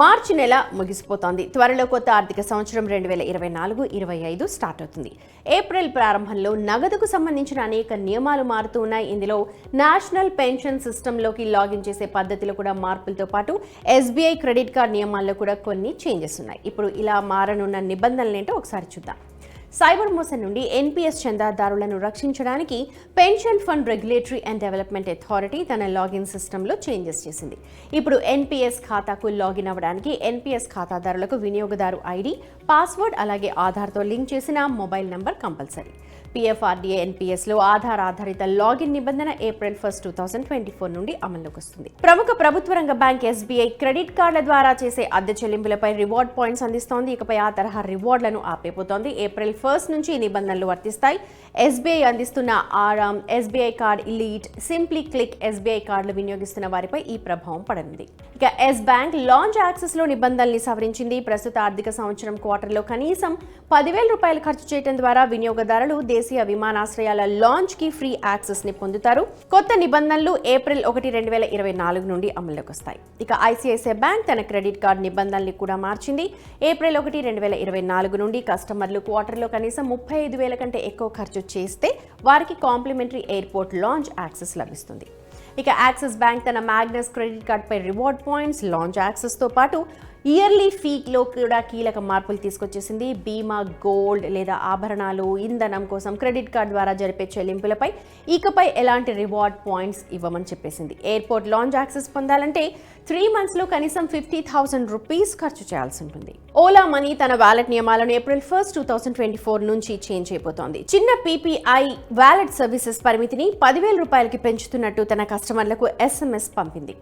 మార్చి నెల ముగిసిపోతోంది. త్వరలో కొత్త ఆర్థిక సంవత్సరం రెండు వేల ఇరవై నాలుగు ఇరవై ఐదు స్టార్ట్ అవుతుంది. ఏప్రిల్ ప్రారంభంలో నగదుకు సంబంధించిన అనేక నియమాలు మారుతూ ఉన్నాయి. ఇందులో నేషనల్ పెన్షన్ సిస్టంలోకి లాగిన్ చేసే పద్ధతిలో కూడా మార్పులతో పాటు ఎస్బీఐ క్రెడిట్ కార్డ్ నియమాల్లో కూడా కొన్ని చేంజెస్ ఉన్నాయి. ఇప్పుడు ఇలా మారనున్న నిబంధనలు ఏంటో ఒకసారి చూద్దాం. సైబర్ మోసం నుండి ఎన్పిఎస్ చందాదారులను రక్షించడానికి pension fund regulatory and development authority తన లాగిన్ సిస్టంలో చేంజెస్ చేసింది. ఇప్పుడు ఎన్పిఎస్ ఖాతాకు లాగిన్ అవ్వడానికి ఎన్పిఎస్ ఖాతాదారులకు వినియోగదారు ఐడి పాస్వర్డ్ అలాగే ఆధార్తో లింక్ చేసిన మొబైల్ నంబర్ కంపల్సరీ. పిఎఫ్ఆర్డీఏ ఎన్పిఎస్లో ఆధార్ ఆధారిత లాగిన్ నిబంధన April first two thousand twenty four నుండి అమల్లోకి వస్తుంది ప్రముఖ ప్రభుత్వ రంగ బ్యాంక్ ఎస్బీఐ క్రెడిట్ కార్డుల ద్వారా చేసే అద్దె చెల్లింపులపై రివార్డ్ పాయింట్స్ అందిస్తోంది. ఇకపై ఆ తరహా రివార్డులను ఆపేపోతోంది. ఏప్రిల్ ఫస్ట్ నుంచి ఈ నిబంధనలు వర్తిస్తాయి. ఎస్బీఐ అందిస్తున్న Aurum SBI card elite simply click SBI కార్డులు వినియోగిస్తున్న వారిపై ఈ ప్రభావం పడనుంది. ఇక ఎస్ బ్యాంక్ లాంచ్ యాక్సెస్లో నిబంధనల్ని సవరించింది. ప్రస్తుత ఆర్థిక సంవత్సరం క్వార్టర్లో కనీసం పదివేల రూపాయలు ఖర్చు చేయడం ద్వారా వినియోగదారులు దేశీయ విమానాశ్రయాల లాంచ్కి ఫ్రీ యాక్సెస్ని పొందుతారు. కొత్త నిబంధనలు ఏప్రిల్ ఒకటి రెండు వేల ఇరవై నాలుగు నుండి అమల్లోకి వస్తాయి ఇక ఐసిఐసిఐ బ్యాంక్ తన క్రెడిట్ కార్డ్ నిబంధనల్ని కూడా మార్చింది. ఏప్రిల్ ఒకటి రెండు వేల ఇరవై నాలుగు నుండి కస్టమర్లు క్వార్టర్లో కనీసం ముప్పై ఐదు వేల కంటే ఎక్కువ ఖర్చు చేస్తే వారికి కాంప్లిమెంటరీ ఎయిర్పోర్ట్ లాంచ్ యాక్సెస్ లభిస్తుంది. ఇక యాక్సిస్ బ్యాంక్ తన మ్యాగ్నస్ క్రెడిట్ కార్డ్పై రివార్డ్ పాయింట్స్ లాంచ్ యాక్సెస్తో పాటు ఇయర్లీ ఫీలో కూడా కీలక మార్పులు తీసుకొచ్చేసింది. బీమా గోల్డ్ లేదా ఆభరణాలు ఇంధనం కోసం క్రెడిట్ కార్డ్ ద్వారా జరిపే చెల్లింపులపై ఇకపై ఎలాంటి రివార్డ్ పాయింట్స్ ఇవ్వమని చెప్పేసింది. ఎయిర్పోర్ట్ లాంచ్ యాక్సెస్ పొందాలంటే త్రీ మంత్స్లో కనీసం ఫిఫ్టీ థౌసండ్ రూపీస్ ఖర్చు చేయాల్సి ఉంటుంది. ఓలా మనీ తన వ్యాలెట్ నియమాలను April first two thousand twenty four నుంచి చేంజ్ అయిపోతోంది. చిన్న పీపీఐ వ్యాలెట్ సర్వీసెస్ పరిమితిని పదివేల రూపాయలకి పెంచుతున్నట్టు తన కస్టమర్లకు ఎస్ఎంఎస్ పంపింది.